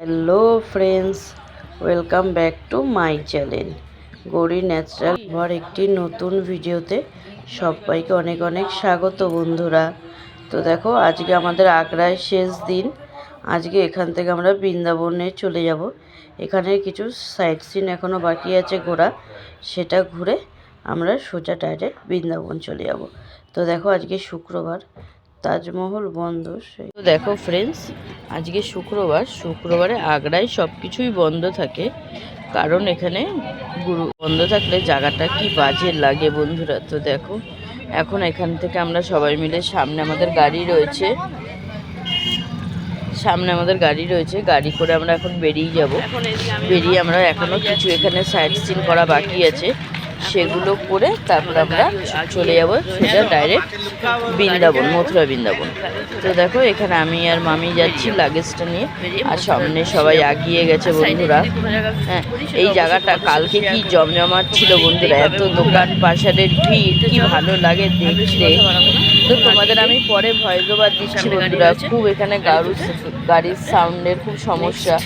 Hello friends welcome back to my channel Gauri natural ঘর একটি নতুন ভিডিওতে সবাইকে অনেক অনেক স্বাগত, বন্ধুরা। তো দেখো, আজকে আমাদের আগ্রায় শেষ দিন। আজকে এখান থেকে আমরা বৃন্দাবনে চলে যাব। এখানে কিছু সাইট সিন এখনও বাকি আছে ঘোরা। সেটা ঘুরে আমরা সোজা ডাইরেক্ট বৃন্দাবন চলে যাব। তো দেখো আজকে শুক্রবার, তাজমহল বন্ধ, সেই তো দেখো ফ্রেন্ডস আজকে শুক্রবার, শুক্রবারে আগ্রায় সব কিছুই বন্ধ থাকে। কারণ এখানে গুরু বন্ধ থাকলে জায়গাটা কি বাজে লাগে বন্ধুরা, তো দেখো। এখন এখান থেকে আমরা সবাই মিলে সামনে আমাদের গাড়ি রয়েছে। সামনে আমাদের গাড়ি রয়েছে, গাড়ি করে আমরা এখন বেরিয়ে যাব। বেরিয়ে আমরা এখনও কিছু এখানে সাইড সিন করা বাকি আছে। সেগুলো করে তারপর আমরা চলে যাব সেটা ডাইরেক্ট বৃন্দাবন মথুরা বৃন্দাবন। তো দেখো এখানে আমি আর মামি যাচ্ছি লাগেজটা নিয়ে। আর সামনে সবাই আগিয়ে গেছে বন্ধুরা। হ্যাঁ এই জায়গাটা কালকে কি জমজমাট ছিল বন্ধুরা? এত দোকান পাশারের ভিড় কি ভালো লাগে দেখতে। তো তোমাদের আমি পরে ভয়জবাদ দিচ্ছি বন্ধুরা। খুব এখানে গাড়ি গাড়ির সাউন্ডের খুব সমস্যা।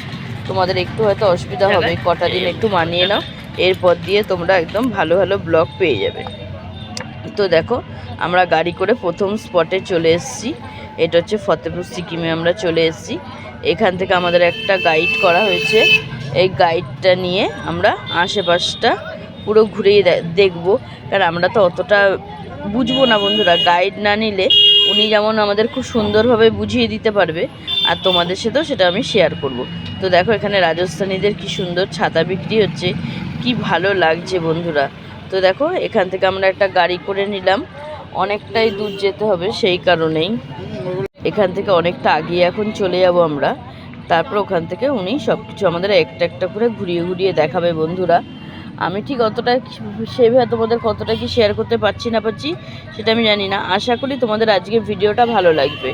তোমাদের একটু হয়তো অসুবিধা হবে কটা দিন একটু মানিয়ে নাও। এরপর দিয়ে তোমরা একদম ভালো ভালো ব্লগ পেয়ে যাবে। তো দেখো, আমরা গাড়ি করে প্রথম স্পটে চলে এসেছি। এটা হচ্ছে ফতেপুর সিকিমে আমরা চলে এসেছি। এখান থেকে আমাদের একটা গাইড করা হয়েছে। এই গাইডটা নিয়ে আমরা আশেপাশটা পুরো ঘুরেই দেখব। কারণ আমরা তো অতটা বুঝব না বন্ধুরা। গাইড না নিলে উনি যেমন আমাদের খুব সুন্দরভাবে বুঝিয়ে দিতে পারবে, আর তোমাদের সাথেও সেটা আমি শেয়ার করব। তো দেখো এখানে রাজস্থানীদের কি সুন্দর ছাতা বিক্রি হচ্ছে, কি ভালো লাগছে বন্ধুরা। তো দেখো, এখান থেকে আমরা একটা গাড়ি করে নিলাম, অনেকটাই দূর যেতে হবে সেই কারণেই। এখান থেকে অনেকটা আগিয়ে এখন চলে যাব আমরা, তারপর ওখান থেকে উনি সব কিছু আমাদের একটা একটা করে ঘুরিয়ে ঘুরিয়ে দেখাবে বন্ধুরা। আমি ঠিক অতটা সেভাবে তোমাদের কতটা কি শেয়ার করতে পারছি না পারছি, সেটা আমি জানি না। আশা করি তোমাদের আজকে ভিডিওটা ভালো লাগবে।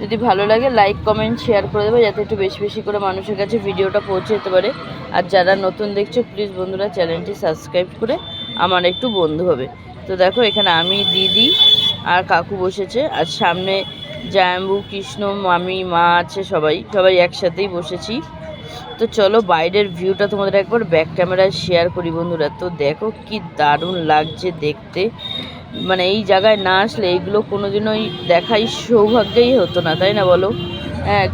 যদি ভালো লাগে লাইক কমেন্ট শেয়ার করে দেবে, যাতে একটু বেশি বেশি করে মানুষের কাছে ভিডিওটা পৌঁছে যেতে পারে। আর যারা নতুন দেখছ প্লিজ বন্ধুরা চ্যানেলটি সাবস্ক্রাইব করে আমার একটু বন্ধু হবে। তো দেখো, এখানে আমি, দিদি আর কাকু বসেছে। আর সামনে জায়াম্বু কৃষ্ণ, মামি, মা আছে সবাই। সবাই একসাথেই বসেছি। তো চলো বাইরের ভিউটা তোমাদের একবার ব্যাক ক্যামেরায় শেয়ার করি বন্ধুরা। তো দেখো কি দারুণ লাগছে দেখতে। মানে এই জায়গায় না আসলে এইগুলো কোনোদিনই দেখাই সৌভাগ্যই হতো না, তাই না বলো? হ্যাঁ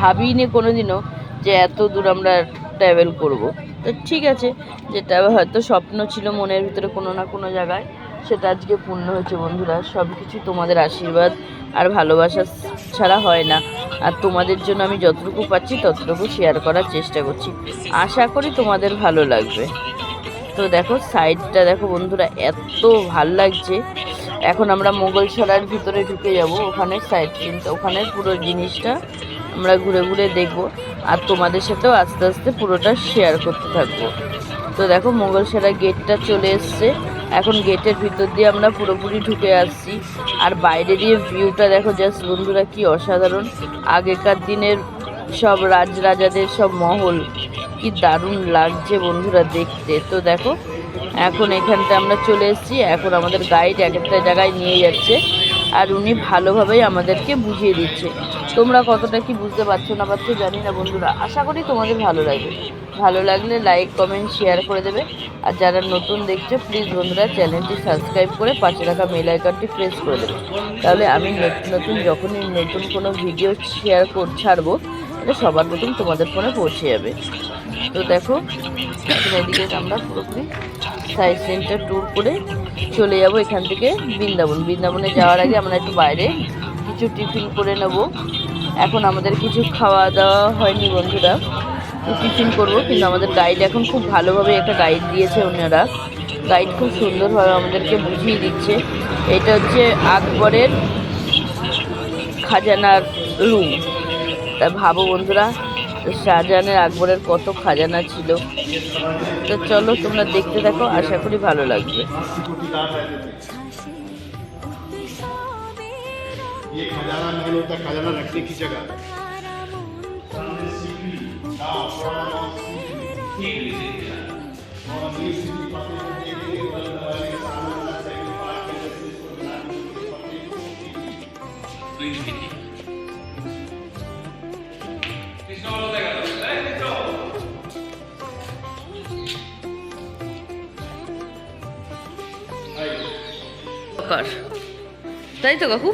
ভাবিনি কোনোদিনও যে এত দূর আমরা ট্রাভেল করব। তো ঠিক আছে, যেটা হয়তো স্বপ্ন ছিল মনের ভিতরে কোনো না কোনো জায়গায়, সেটা আজকে পূর্ণ হয়েছে বন্ধুরা। সব কিছু তোমাদের আশীর্বাদ আর ভালোবাসা ছাড়া হয় না। আর তোমাদের জন্য আমি যতটুকু পাচ্ছি ততটুকু শেয়ার করার চেষ্টা করছি। আশা করি তোমাদের ভালো লাগবে। তো দেখো সাইডটা দেখো বন্ধুরা, এত ভালো লাগছে। এখন আমরা মোগল সরার ভিতরে ঢুকে যাব, ওখানে সাইড সিনটা ওখানে পুরো জিনিসটা আমরা ঘুরে ঘুরে দেখব। আর তোমাদের সাথেও আস্তে আস্তে পুরোটা শেয়ার করতে থাকব। তো দেখো, মোগল সরা গেটটা চলে এসছে। এখন গেটের ভিতর দিয়ে আমরা পুরোপুরি ঢুকে আসছি। আর বাইরে দিয়ে ভিউটা দেখো, জাস্ট বন্ধুরা কি অসাধারণ। আগেকার দিনের সব রাজরাজাদের সব মহল, কি দারুণ লাগছে বন্ধুরা দেখতে। তো দেখো, এখন এখানটা আমরা চলে এসেছি। এখন আমাদের গাইড এক একটা জায়গায় নিয়ে যাচ্ছে। আর উনি ভালোভাবেই আমাদেরকে বুঝিয়ে দিচ্ছে। তোমরা কতটা কি বুঝতে পারছ না পারছ জানি না বন্ধুরা। আশা করি তোমাদের ভালো লাগবে। ভালো লাগলে লাইক কমেন্ট শেয়ার করে দেবে। আর যারা নতুন দেখছ প্লিজ বন্ধুরা চ্যানেলটি সাবস্ক্রাইব করে পাশে রাখা বেল আইকনটি প্রেস করে দেবে। তাহলে আমি নতুন নতুন, যখনই নতুন কোনো ভিডিও শেয়ার কর, ছাড়বো এটা সবার প্রথম তোমাদের ফোনে পৌঁছে যাবে। তো দেখো এদিকে আমরা পুরোপুরি সাইড সেন্টার ট্যুর করে চলে যাব এখান থেকে বৃন্দাবন। বৃন্দাবনে যাওয়ার আগে আমরা একটু বাইরে কিছু টিফিন করে নেব। এখন আমাদের কিছু খাওয়া দাওয়া হয়নি বন্ধুরা। টিফিন করব, কিন্তু আমাদের গাইড এখন খুব ভালোভাবে একটা গাইড দিয়েছে ওনারা। গাইড খুব সুন্দরভাবে আমাদেরকে বুঝিয়ে দিচ্ছে। এটা হচ্ছে আকবরের খাজানার রুম তা ভাবো বন্ধুরা শাহজাহানের আকবরের কত খাজানা ছিল। তো চলো তোমরা দেখতে থাকো, আশা করি ভালো লাগবে। ये खजाना मेन होता है खजाना रखने की जगह তাই তো কাকু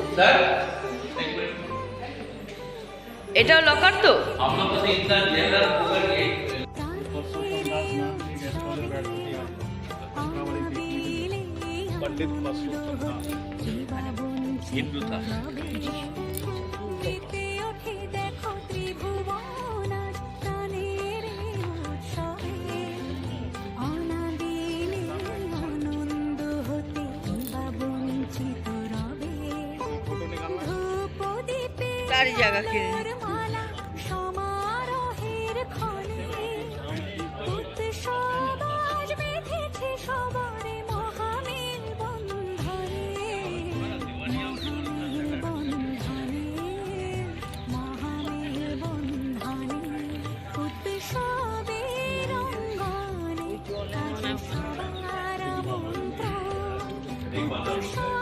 চিন্তা জেলার पंडित হিন্দু দাস চারি জায়গা কিনে 尽管乱如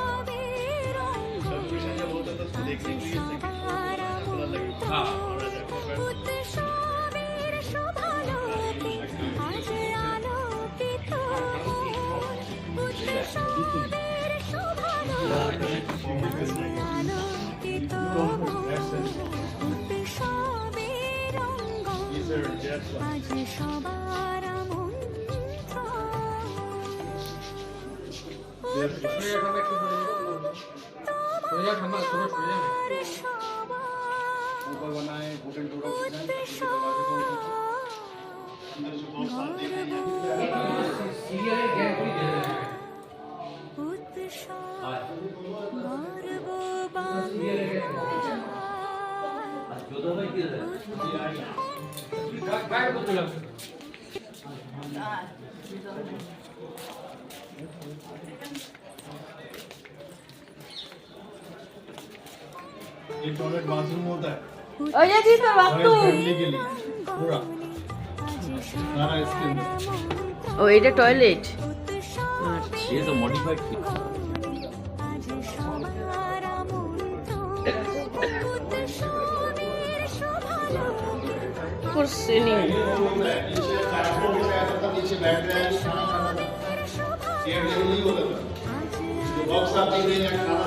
ये टॉयलेट बाथरूम होता है ওই যে তো রক্ত ও এটা টয়লেট আচ্ছা তো মডিফাইড করছে নি বক্স আপনি খানা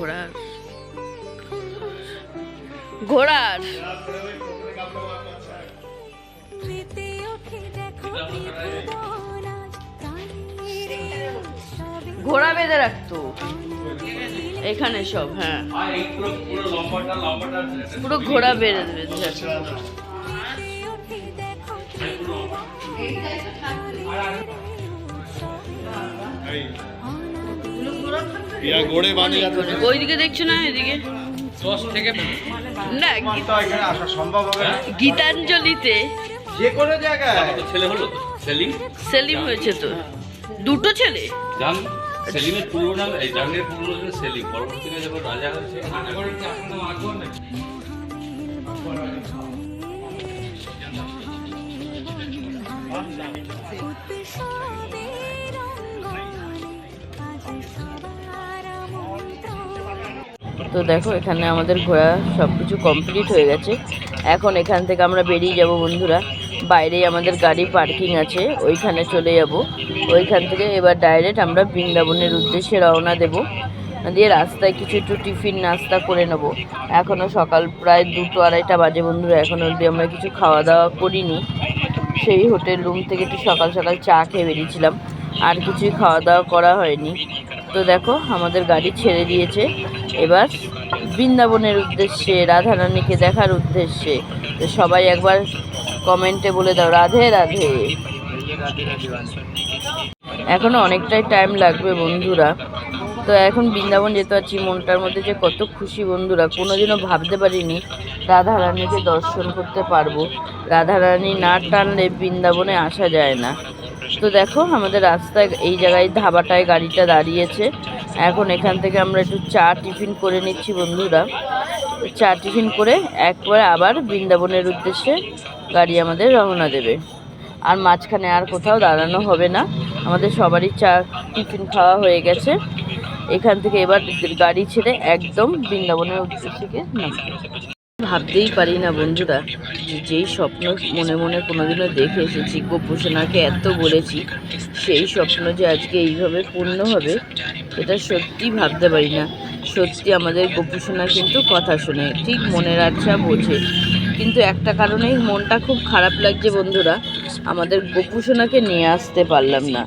ঘোড়ার। ঘোড়ার? ঘোড়া বেঁধে রাখতো। এখানে সব হ্যাঁ। পুরো ঘোড়া বেঁধে বেঁধে ওইদিকে দেখছ না এদিকে? না গীতাঞ্জলিতে যে কোনো জায়গায়। ছেলে হলো সেলিম। সেলিম হয়েছে তো। দুটো ছেলে? সেলিমের পুরো নাম এই জাহাঙ্গীর পুরো নাম সেলিম। পরবর্তীতে যখন রাজা হয়েছে আকবর তো দেখো, এখানে আমাদের ঘোরা সব কিছু কমপ্লিট হয়ে গেছে। এখন এখান থেকে আমরা বেরিয়ে যাব বন্ধুরা। বাইরেই আমাদের গাড়ি পার্কিং আছে, ওইখানে চলে যাব। ওইখান থেকে এবার ডাইরেক্ট আমরা বৃন্দাবনের উদ্দেশ্যে রওনা দেব। দিয়ে রাস্তায় কিছু একটু টিফিন, নাস্তা করে নেব। এখনও সকাল প্রায় দুটো আড়াইটা বাজে বন্ধুরা এখনও অবধি আমরা কিছু খাওয়া দাওয়া করিনি। সেই হোটেল রুম থেকে একটু সকাল সকাল চা খেয়ে বেরিয়েছিলাম। আর কিছুই খাওয়া দাওয়া করা হয়নি। তো দেখো, আমাদের গাড়ি ছেড়ে দিয়েছে। এবার বৃন্দাবনের উদ্দেশ্যে, রাধারানীকে দেখার উদ্দেশ্যে। তো সবাই একবার কমেন্টে বলে দাও, রাধে রাধে। এখনও অনেকটাই টাইম লাগবে বন্ধুরা। তো এখন বৃন্দাবন যেতে পারছি, মনটার মধ্যে যে কত খুশি বন্ধুরা। কোনোদিনও ভাবতে পারিনি রাধারানীকে দর্শন করতে পারব। রাধারানী না টানলে বৃন্দাবনে আসা যায় না। তো দেখো, আমাদের রাস্তায় এই জায়গায় ধাবাটায় গাড়িটা দাঁড়িয়েছে। এখন এখান থেকে আমরা একটু চা টিফিন করে নিচ্ছি বন্ধুরা। চা টিফিন করে একবার আবার বৃন্দাবনের উদ্দেশ্যে গাড়ি আমাদের রওনা দেবে। আর মাঝখানে আর কোথাও দাঁড়ানো হবে না। আমাদের সবারই চা টিফিন খাওয়া হয়ে গেছে। এখান থেকে এবার গাড়ি ছেড়ে একদম বৃন্দাবনের উদ্দেশ্যে নামবে। ভাবতেই পারি না বন্ধুরা, যে যেই স্বপ্ন মনে মনে কোনোদিনও দেখে এসেছি। গোপোষণাকে এত বলেছি, সেই স্বপ্ন যে আজকে এইভাবে পূর্ণ হবে, এটা সত্যি ভাবতে পারি না। সত্যি আমাদের গোপোষণা কিন্তু কথা শোনে, ঠিক মনের আচ্ছা বোঝে। কিন্তু একটা কারণেই মনটা খুব খারাপ লাগছে বন্ধুরা, আমাদের গোপোষণাকে নিয়ে আসতে পারলাম না।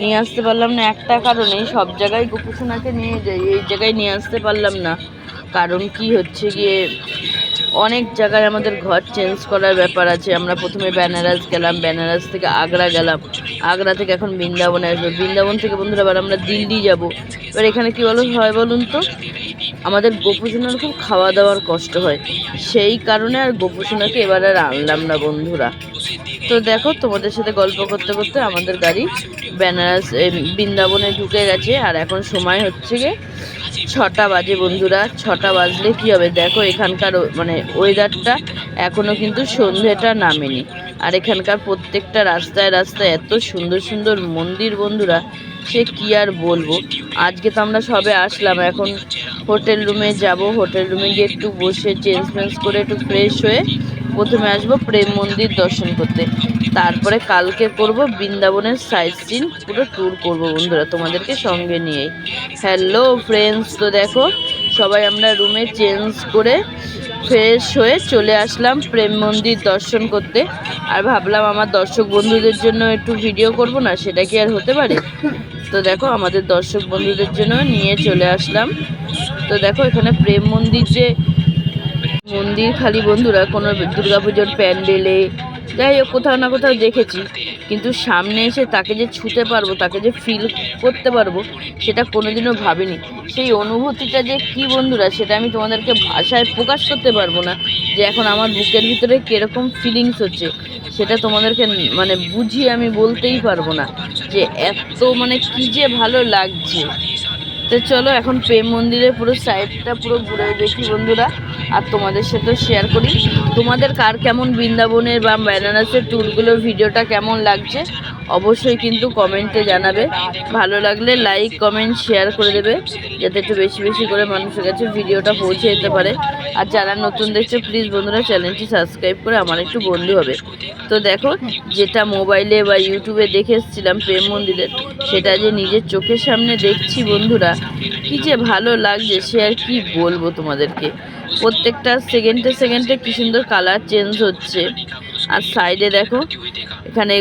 নিয়ে আসতে পারলাম না একটা কারণেই সব জায়গায় গোপোষণাকে নিয়ে যাই, এই জায়গায় নিয়ে আসতে পারলাম না। কারণ কি হচ্ছে গিয়ে অনেক জায়গায় আমাদের ঘর চেঞ্জ করার ব্যাপার আছে। আমরা প্রথমে বেনারস গেলাম, বেনারস থেকে আগ্রা গেলাম। আগ্রা থেকে এখন বৃন্দাবনে আসবে। বৃন্দাবন থেকে বন্ধুরা আবার আমরা দিল্লি যাব। এবার এখানে কী বলো, হয় বলুন তো? আমাদের গোপুসোনার খুব খাওয়া দাওয়ার কষ্ট হয়। সেই কারণে আর গোপুসোনাকে এবার আর আনলাম না বন্ধুরা। তো দেখো, তোমাদের সাথে গল্প করতে করতে আমাদের গাড়ি বেনারস বৃন্দাবনে ঢুকে গেছে। আর এখন সময় হচ্ছে গিয়ে ছটা বাজে, বন্ধুরা। ছটা বাজলে কি হবে? দেখো, এখানকার মানে ওয়েদারটা এখনও কিন্তু সন্ধেটা নামেনি। আর এখানকার প্রত্যেকটা রাস্তায় রাস্তায় এত সুন্দর সুন্দর মন্দির, বন্ধুরা, সে কি আর বলব? আজকে তো আমরা সবে আসলাম। এখন হোটেল রুমে যাব। হোটেল রুমে গিয়ে একটু বসে চেঞ্জ ফেঞ্জ করে একটু ফ্রেশ হয়ে প্রথমে আসব প্রেম মন্দির দর্শন করতে। তারপরে কালকে করব বৃন্দাবনের সাইট সিন পুরো ট্যুর করব বন্ধুরা তোমাদেরকে সঙ্গে নিয়েই হ্যালো ফ্রেন্ডস তো দেখো সবাই আমরা রুমে চেঞ্জ করে ফ্রেশ হয়ে চলে আসলাম প্রেম মন্দির দর্শন করতে। আর ভাবলাম আমার দর্শক বন্ধুদের জন্য একটু ভিডিও করব না, সেটা কি আর হতে পারে? তো দেখো আমাদের দর্শক বন্ধুদের জন্য নিয়ে চলে আসলাম। তো দেখো এখানে প্রেম মন্দির যে মন্দির খালি বন্ধুরা, কোনো দুর্গাপুজোর প্যান্ডেলে, যাই হোক, কোথাও না কোথাও দেখেছি। কিন্তু সামনে এসে তাকে যে ছুতে পারব, তাকে যে ফিল করতে পারব, সেটা কোনোদিনও ভাবিনি। সেই অনুভূতিটা যে কি বন্ধুরা, সেটা আমি তোমাদেরকে ভাষায় প্রকাশ করতে পারব না, যে এখন আমার বুকের ভিতরে কীরকম ফিলিংস হচ্ছে, সেটা তোমাদেরকে মানে বুঝিয়ে আমি বলতেই পারব না, যে এত মানে কি যে ভালো লাগছে। তো চলো, এখন প্রেম মন্দিরের পুরো সাইডটা পুরো ঘুরে দেখি বন্ধুরা। আর তোমাদের সাথেও শেয়ার করি। তোমাদের কার কেমন বৃন্দাবনের বা বেনারসের ট্যুরগুলোর ভিডিওটা কেমন লাগছে, অবশ্যই কিন্তু কমেন্টে জানাবে। ভালো লাগলে লাইক কমেন্ট শেয়ার করে দেবে, যাতে একটু বেশি বেশি করে মানুষের কাছে ভিডিওটা পৌঁছে যেতে পারে। আর যারা নতুন দেখছে প্লিজ বন্ধুরা চ্যানেলটি সাবস্ক্রাইব করে আমার একটু বন্ধু হবে। তো দেখো, যেটা মোবাইলে বা ইউটিউবে দেখে এসেছিলাম প্রেম মন্দিরের সেটা যে নিজের চোখের সামনে দেখছি বন্ধুরা, কী যে ভালো লাগছে, সে আর কি বলব তোমাদেরকে। প্রত্যেকটা সেকেন্ডে সেকেন্ডে কি সুন্দর কালার চেঞ্জ হচ্ছে। আর সাইডে দেখো, এখানে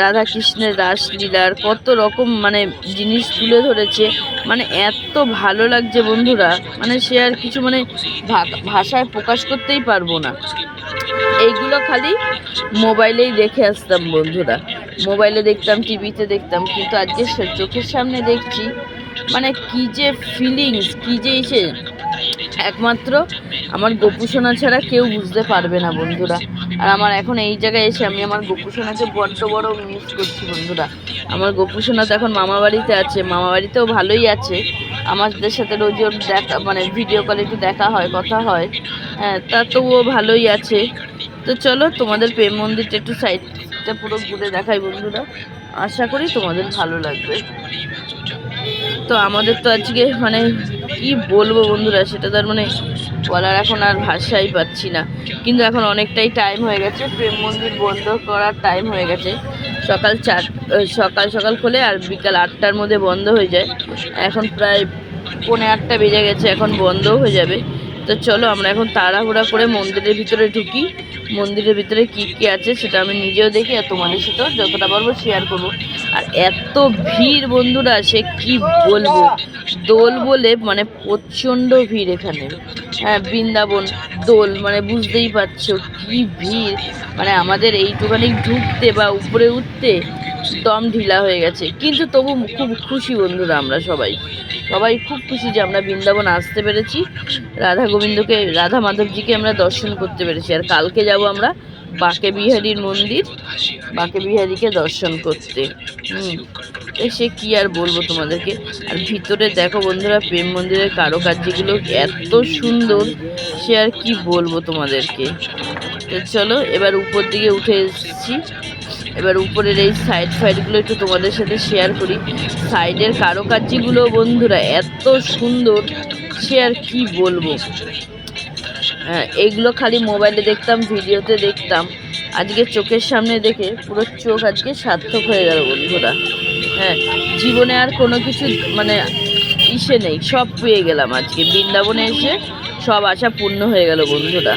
রাধা কৃষ্ণের রাসলীলার কত রকম মানে জিনিস তুলে ধরেছে। মানে এত ভালো লাগছে বন্ধুরা। মানে সে আর কিছু মানে ভাষায় প্রকাশ করতেই পারব না। এইগুলো খালি মোবাইলেই দেখে আসতাম বন্ধুরা। মোবাইলে দেখতাম, টিভিতে দেখতাম, কিন্তু আজকে চোখের সামনে দেখছি মানে কি যে ফিলিংস কি যে এসে একমাত্র আমার গোপুসোনা ছাড়া কেউ বুঝতে পারবে না, বন্ধুরা। আর আমার এখন এই জায়গায় এসে আমি আমার গোপুসোনাকে বড্ড বড় মিস করছি, বন্ধুরা। আমার গোপুসোনা তো এখন মামা বাড়িতে আছে, মামা বাড়িতেও ভালোই আছে। আমাদের সাথে রোজ ওর দেখা মানে ভিডিও কলে একটু দেখা হয়, কথা হয়। হ্যাঁ তা তবুও ভালোই আছে। তো চলো, তোমাদের প্রেম মন্দিরটা একটু সাইডটা পুরো ঘুরে দেখাই, বন্ধুরা। আশা করি তোমাদের ভালো লাগবে। তো আমাদের তো আজকে মানে কি বলব বন্ধুরা, সেটা তার মানে বলার এখন আর ভাষাই পাচ্ছি না। কিন্তু এখন অনেকটাই টাইম হয়ে গেছে, প্রেম মন্দির বন্ধ করার টাইম হয়ে গেছে। সকাল চার সকাল সকাল খোলে আর বিকাল আটটার মধ্যে বন্ধ হয়ে যায়। এখন প্রায় পৌনে আটটা বেজে গেছে, এখন বন্ধও হয়ে যাবে। তো চলো আমরা এখন তাড়াহুড়া করে মন্দিরের ভিতরে ঢুকি। মন্দিরের ভিতরে কি কি আছে সেটা আমি নিজেও দেখি আর তোমাদের সাথেও যতটা পারব শেয়ার করব। আর এত ভিড় বন্ধুরা, সে কি বলব? দোল বলে মানে প্রচণ্ড ভিড় এখানে। হ্যাঁ বৃন্দাবন, দোল মানে বুঝতেই পারছ কি ভিড়। মানে আমাদের এইটুখানি ঢুকতে বা উপরে উঠতে দম ঢিলা হয়ে গেছে। কিন্তু তবু খুব খুশি বন্ধুরা আমরা সবাই। সবাই খুব খুশি যে আমরা বৃন্দাবন আসতে পেরেছি। রাধা গোবিন্দকে রাধা মাধবজিকে আমরা দর্শন করতে পেরেছি। আর কালকে যাব আমরা বাঁকে বিহারীর মন্দির, বাঁকে বিহারীকে দর্শন করতে। হুম সে কি আর বলব তোমাদেরকে? আর ভিতরে দেখো বন্ধুরা, প্রেম মন্দিরের কারুকার্যগুলো এত সুন্দর, সে আর কি বলব তোমাদেরকে? তো চলো, এবার উপর দিকে উঠে এসেছি। এবার উপরের এই সাইড ফাইডগুলো একটু তোমাদের সাথে শেয়ার করি। সাইডের কারুকার্যগুলো বন্ধুরা এত সুন্দর। সে আর কি বলব? হ্যাঁ এইগুলো খালি মোবাইলে দেখতাম, ভিডিওতে দেখতাম। আজকে চোখের সামনে দেখে পুরো চোখ আজকে সার্থক হয়ে গেল বন্ধুরা। হ্যাঁ জীবনে আর কোনো কিছু মানে ইসে নেই, সব পেয়ে গেলাম আজকে। বৃন্দাবনে এসে সব আশা পূর্ণ হয়ে গেল বন্ধুরা।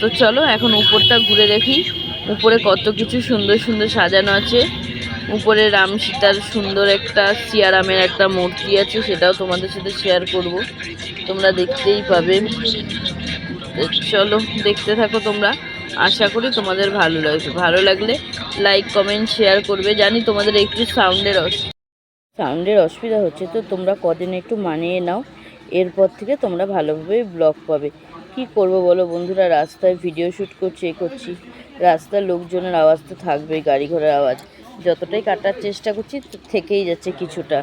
তো চলো, এখন উপরটা ঘুরে দেখি। উপরে কত কিছু সুন্দর সুন্দর সাজানো আছে। উপরে রাম সীতার সুন্দর একটা সিয়ারামের একটা মূর্তি আছে, সেটাও তোমাদের সাথে শেয়ার করব। তোমরা দেখতেই পাবে। চলো, দেখতে থাকো তোমরা। আশা করি তোমাদের ভালো লাগবে ভালো লাগলে লাইক কমেন্ট শেয়ার করবে। জানি তোমাদের একটু সাউন্ডের সাউন্ডের অসুবিধা হচ্ছে, তো তোমরা কদিন একটু মানিয়ে নাও। এরপর থেকে তোমরা ভালোভাবে ব্লগ পাবে। কি করব বলো বন্ধুরা, রাস্তায় ভিডিও শ্যুট করছি, এ করছি। রাস্তার লোকজনের আওয়াজ তো থাকবেই গাড়ি ঘোড়ার আওয়াজ। যতটাই কাটার চেষ্টা করছি থেকেই যাচ্ছে কিছুটা।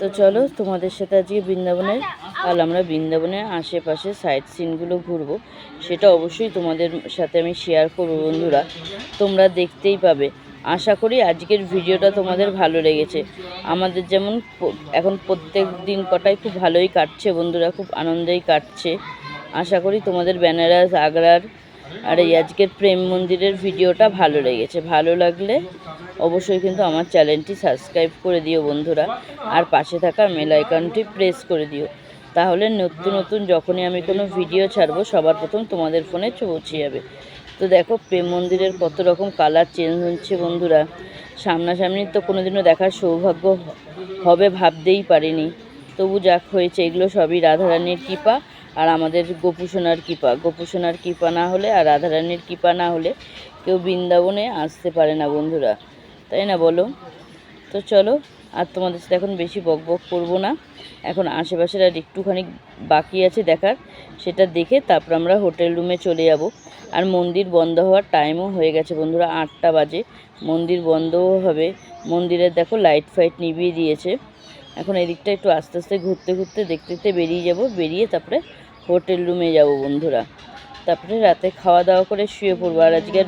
তো চলো, তোমাদের সাথে আজকে বৃন্দাবনের, কাল আমরা বৃন্দাবনের আশেপাশে সাইড সিনগুলো ঘুরবো। সেটা অবশ্যই তোমাদের সাথে আমি শেয়ার করব, বন্ধুরা। তোমরা দেখতেই পাবে। আশা করি আজকের ভিডিওটা তোমাদের ভালো লেগেছে। আমাদের যেমন এখন প্রত্যেক দিন কটাই খুব ভালোই কাটছে বন্ধুরা, খুব আনন্দেই কাটছে। আশা করি তোমাদের বেনারস, আগ্রার আর এই আজকের প্রেম মন্দিরের ভিডিওটা ভালো লেগেছে। ভালো লাগলে অবশ্যই কিন্তু আমার চ্যানেলটি সাবস্ক্রাইব করে দিও বন্ধুরা। আর পাশে থাকা মেল আইকনটি প্রেস করে দিও। তাহলে নতুন নতুন যখনই আমি কোনো ভিডিও ছাড়বো, সবার প্রথম তোমাদের ফোনে পৌঁছে যাবে। তো দেখো, প্রেম মন্দিরের কত রকম কালার চেঞ্জ হচ্ছে বন্ধুরা। সামনাসামনি তো কোনোদিনও দেখার সৌভাগ্য হবে ভাবতেই পারিনি। তবু যাক হয়েছে, এগুলো সবই রাধারানীর কৃপা। আর আমাদের গোপুসোনার কৃপা। গোপুসোনার কৃপা না হলে আর রাধারানীর কৃপা না হলে কেউ বৃন্দাবনে আসতে পারে না বন্ধুরা। তাই না বলো? তো চলো, আর তোমাদের সাথে এখন বেশি বক বক করব না। এখন আশেপাশের আর একটুখানি বাকি আছে দেখার, সেটা দেখে তারপর আমরা হোটেল রুমে চলে যাব। আর মন্দির বন্ধ হওয়ার টাইমও হয়ে গেছে বন্ধুরা, আটটা বাজে। মন্দির বন্ধও হবে। মন্দিরের দেখো লাইট ফাইট নিভিয়ে দিয়েছে। এখন এদিকটা একটু আস্তে আস্তে ঘুরতে ঘুরতে দেখতে দেখতে বেরিয়ে যাব। বেরিয়ে তারপরে হোটেল রুমে যাব বন্ধুরা। তারপরে রাতে খাওয়া দাওয়া করে শুয়ে পড়ব। আর আজকে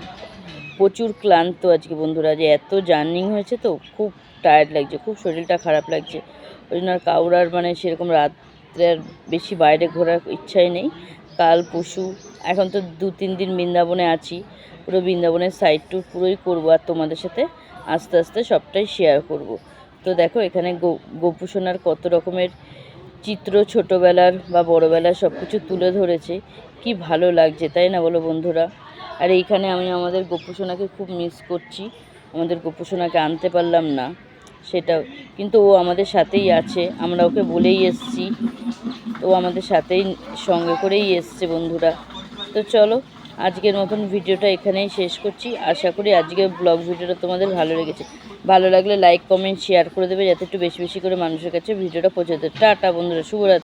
প্রচুর ক্লান্ত আজকে বন্ধুরা। যে এত জার্নি হয়েছে তো, খুব টায়ার্ড লাগছে, খুব শরীরটা খারাপ লাগছে। ওই জন্য আর কাউর আর মানে সেরকম রাত্রে আর বেশি বাইরে ঘোরার ইচ্ছাই নেই। কাল পশু এখন তো দু, তিন দিন বৃন্দাবনে আছি। পুরো বৃন্দাবনের সাইড ট্যুর পুরোই করব আর তোমাদের সাথে আস্তে আস্তে সবটাই শেয়ার করব। তো দেখো এখানে গো, গোপুসোনার কত রকমের চিত্র ছোটোবেলার বা বড়োবেলার সব কিছু তুলে ধরেছে। কি ভালো লাগছে, তাই না বলো বন্ধুরা? আর এইখানে আমি আমাদের গোপুসোনাকে খুব মিস করছি। আমাদের গোপুসোনাকে আনতে পারলাম না সেটা কিন্তু ও আমাদের সাথেই আছে, আমরা ওকে বলেই এসছি। ও আমাদের সাথেই সঙ্গে করেই এসছে বন্ধুরা। তো চলো আজকের মতন ভিডিওটা এখানেই শেষ করছি। আশা করি আজকের ব্লগ ভিডিওটা তোমাদের ভালো লেগেছে। ভালো লাগলে লাইক কমেন্ট শেয়ার করে দেবে, যাতে একটু বেশি বেশি করে মানুষের কাছে ভিডিওটা পৌঁছে দেয়। টাটা বন্ধুরা, শুভরাত্রি।